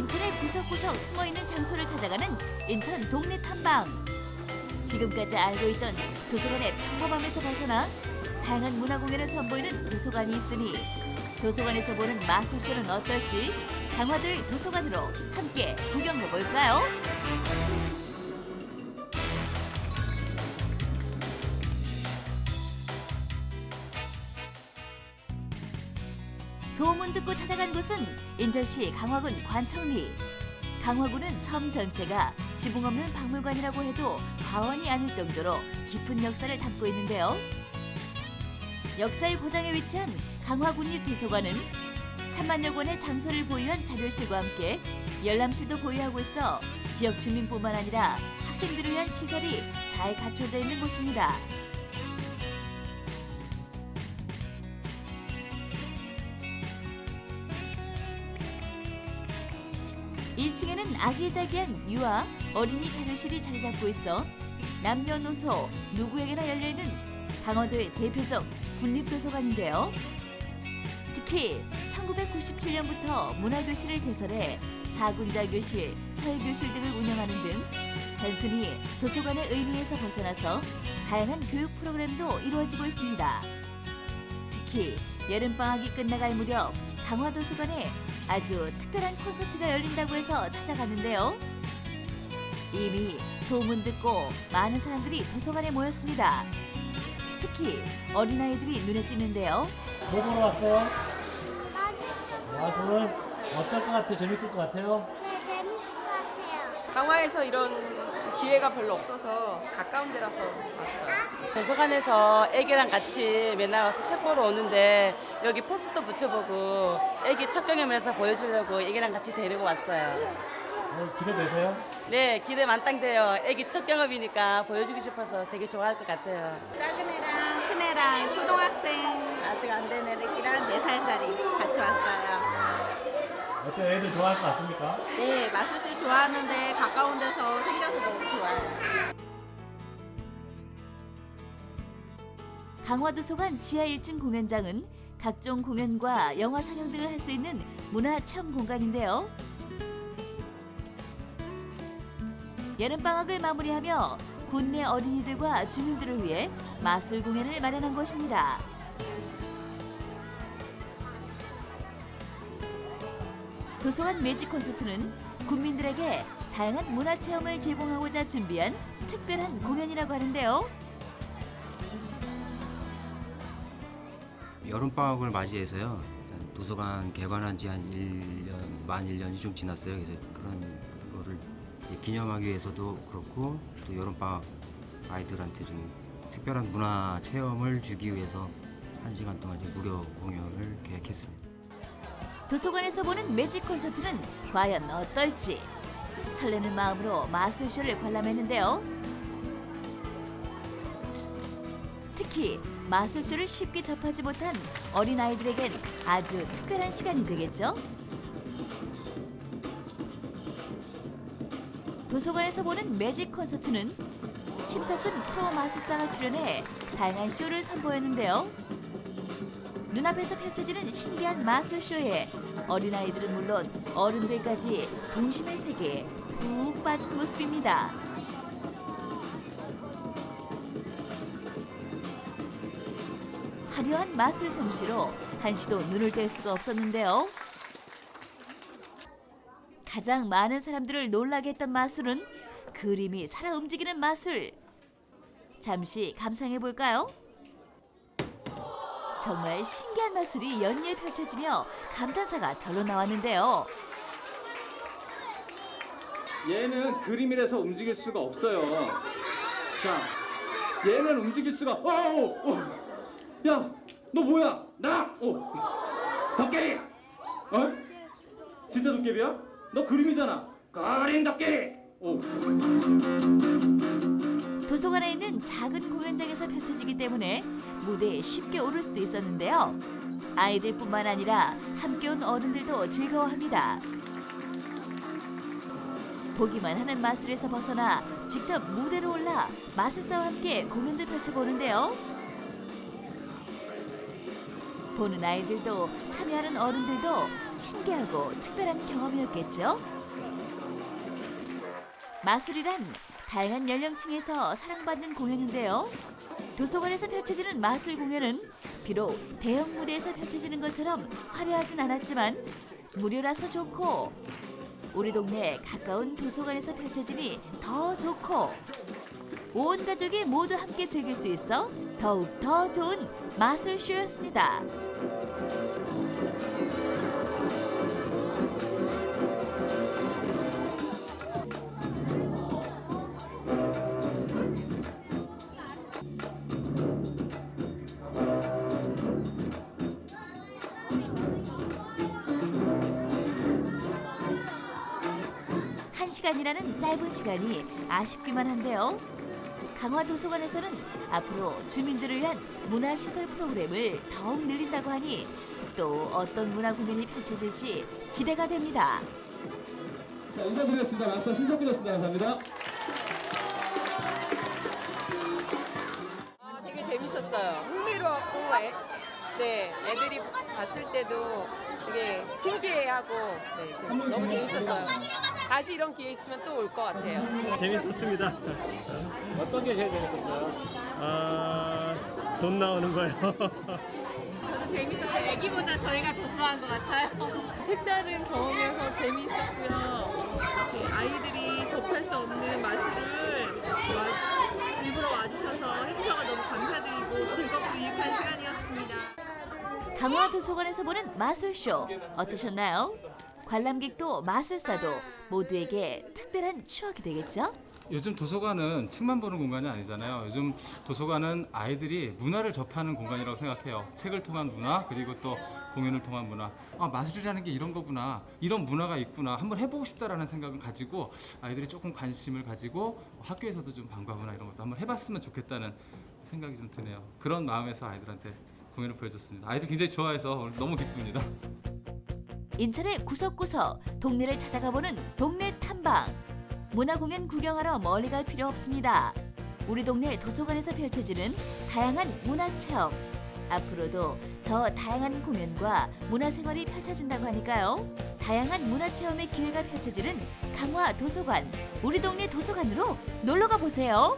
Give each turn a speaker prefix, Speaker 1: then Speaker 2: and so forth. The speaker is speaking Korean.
Speaker 1: 인천의 구석구석 숨어있는 장소를 찾아가는 인천 동네 탐방. 지금까지 알고 있던 도서관의 평범함에서 벗어나 다양한 문화 공연을 선보이는 도서관이 있으니 도서관에서 보는 마술쇼는 어떨지 강화도의 도서관으로 함께 구경해 볼까요? 소문 듣고 찾아간 곳은 인천시 강화군 관청리. 강화군은 섬 전체가 지붕 없는 박물관이라고 해도 과언이 아닐 정도로 깊은 역사를 담고 있는데요. 역사의 고장에 위치한 강화군립 도서관은 3만여 권의 장소를 보유한 자료실과 함께 열람실도 보유하고 있어 지역 주민뿐만 아니라 학생들을 위한 시설이 잘 갖춰져 있는 곳입니다. 일층에는 아기자기한 유아 어린이 자료실이 자리 잡고 있어 남녀노소 누구에게나 열려있는 강화도의 대표적 국립도서관인데요. 특히 1997년부터 문화교실을 개설해 사군자 교실, 서예교실 등을 운영하는 등 단순히 도서관의 의미에서 벗어나서 다양한 교육 프로그램도 이루어지고 있습니다. 특히 여름방학이 끝나갈 무렵 강화도서관에 아주 특별한 콘서트가 열린다고 해서 찾아갔는데요. 이미 소문 듣고 많은 사람들이 도서관에 모였습니다. 특히 어린아이들이 눈에 띄는데요.
Speaker 2: 뭐 보러 왔어요? 마술 어떨 것 같아요? 재밌을 것 같아요?
Speaker 3: 네, 재밌을 것 같아요.
Speaker 4: 강화에서 이런 기회가 별로 없어서 가까운 데라서 왔어요.
Speaker 5: 도서관에서 애기랑 같이 맨날 와서 책 보러 오는데 여기 포스터 붙여보고 애기 첫 경험에서 보여주려고 애기랑 같이 데리고 왔어요.
Speaker 2: 어, 기대되세요?
Speaker 5: 네, 기대 만땅돼요. 애기 첫 경험이니까 보여주고 싶어서 되게 좋아할 것 같아요.
Speaker 6: 작은 애랑 큰 애랑 초등학생 아직 안 된 애들이랑 네 살짜리 같이 왔어요.
Speaker 2: 어때요? 애들 좋아할 것 같습니까?
Speaker 6: 네, 마술실 좋아하는데 가까운 데서 생겨서 너무 좋아요.
Speaker 1: 강화도서관 지하 1층 공연장은 각종 공연과 영화 상영 등을 할 수 있는 문화 체험 공간인데요. 여름방학을 마무리하며 군내 어린이들과 주민들을 위해 마술 공연을 마련한 곳입니다. 도서관 매직 콘서트는 국민들에게 다양한 문화 체험을 제공하고자 준비한 특별한 공연이라고 하는데요.
Speaker 7: 여름방학을 맞이해서요. 도서관 개관한 지 한 1년, 만 1년이 좀 지났어요. 그래서 그런 거를 기념하기 위해서도 그렇고 또 여름방학 아이들한테 좀 특별한 문화 체험을 주기 위해서 한 시간 동안 무료 공연을 계획했습니다.
Speaker 1: 도서관에서 보는 매직 콘서트는 과연 어떨지 설레는 마음으로 마술쇼를 관람했는데요. 특히 마술쇼를 쉽게 접하지 못한 어린아이들에겐 아주 특별한 시간이 되겠죠. 도서관에서 보는 매직 콘서트는 심석근 프로 마술사가 출연해 다양한 쇼를 선보였는데요. 눈앞에서 펼쳐지는 신기한 마술쇼에 어린아이들은 물론 어른들까지 동심의 세계에 푹 빠진 모습입니다. 화려한 마술 솜씨로 한시도 눈을 뗄 수가 없었는데요. 가장 많은 사람들을 놀라게 했던 마술은 그림이 살아 움직이는 마술. 잠시 감상해 볼까요? 정말 신기한 마술이 연이어 펼쳐지며 감탄사가 절로 나왔는데요.
Speaker 8: 얘는 그림이라서 움직일 수가 없어요. 자, 얘는 움직일 수가. 어, 어, 어. 야, 너 뭐야? 나, 어, 도깨비. 어? 진짜 도깨비야? 너 그림이잖아. 그림 도깨비. 어.
Speaker 1: 도서관에 있는 작은 공연장에서 펼쳐지기 때문에 무대에 쉽게 오를 수도 있었는데요. 아이들뿐만 아니라 함께 온 어른들도 즐거워합니다. 보기만 하는 마술에서 벗어나 직접 무대로 올라 마술사와 함께 공연도 펼쳐보는데요. 보는 아이들도 참여하는 어른들도 신기하고 특별한 경험이었겠죠. 마술이란 다양한 연령층에서 사랑받는 공연인데요. 도서관에서 펼쳐지는 마술 공연은 비록 대형 무대에서 펼쳐지는 것처럼 화려하진 않았지만 무료라서 좋고 우리 동네 가까운 도서관에서 펼쳐지니 더 좋고 온 가족이 모두 함께 즐길 수 있어 더욱 더 좋은 마술쇼였습니다. 시간이라는 짧은 시간이 아쉽기만 한데요. 강화 도서관에서는 앞으로 주민들을 위한 문화시설 프로그램을 더욱 늘린다고 하니 또 어떤 문화 공연이 펼쳐질지 기대가 됩니다.
Speaker 8: 자 인사드리겠습니다. 마스터 신석기였습니다. 감사합니다.
Speaker 4: 아, 되게 재밌었어요. 흥미로웠고, 애, 네, 애들이 봤을 때도 되게 신기해하고, 네, 너무 재밌었어요. 다시 이런 기회 있으면 또 올 것 같아요.
Speaker 2: 재밌었습니다. 어떤 게 제일 재밌었어요? 아, 돈 나오는 거요.
Speaker 9: 저도 재밌었어요. 애기보다 저희가 더 좋아한 것 같아요.
Speaker 10: 색다른 경험이어서 재미있었고요. 이렇게 아이들이 접할 수 없는 마술을 와- 일부러 와주셔서 해주셔서 너무 감사드리고 즐겁고 유익한 시간이었습니다.
Speaker 1: 강화 도서관에서 보는 마술쇼 어떠셨나요? 관람객도 마술사도 모두에게 특별한 추억이 되겠죠?
Speaker 11: 요즘 도서관은 책만 보는 공간이 아니잖아요. 요즘 도서관은 아이들이 문화를 접하는 공간이라고 생각해요. 책을 통한 문화 그리고 또 공연을 통한 문화. 아 마술이라는 게 이런 거구나. 이런 문화가 있구나. 한번 해보고 싶다라는 생각을 가지고 아이들이 조금 관심을 가지고 학교에서도 좀 방과후나 이런 것도 한번 해봤으면 좋겠다는 생각이 좀 드네요. 그런 마음에서 아이들한테 공연을 보여줬습니다. 아이들 굉장히 좋아해서 오늘 너무 기쁩니다.
Speaker 1: 인천의 구석구석 동네를 찾아가 보는 동네 탐방. 문화공연 구경하러 멀리 갈 필요 없습니다. 우리 동네 도서관에서 펼쳐지는 다양한 문화체험. 앞으로도 더 다양한 공연과 문화생활이 펼쳐진다고 하니까요. 다양한 문화체험의 기회가 펼쳐지는 강화 도서관 우리 동네 도서관으로 놀러가 보세요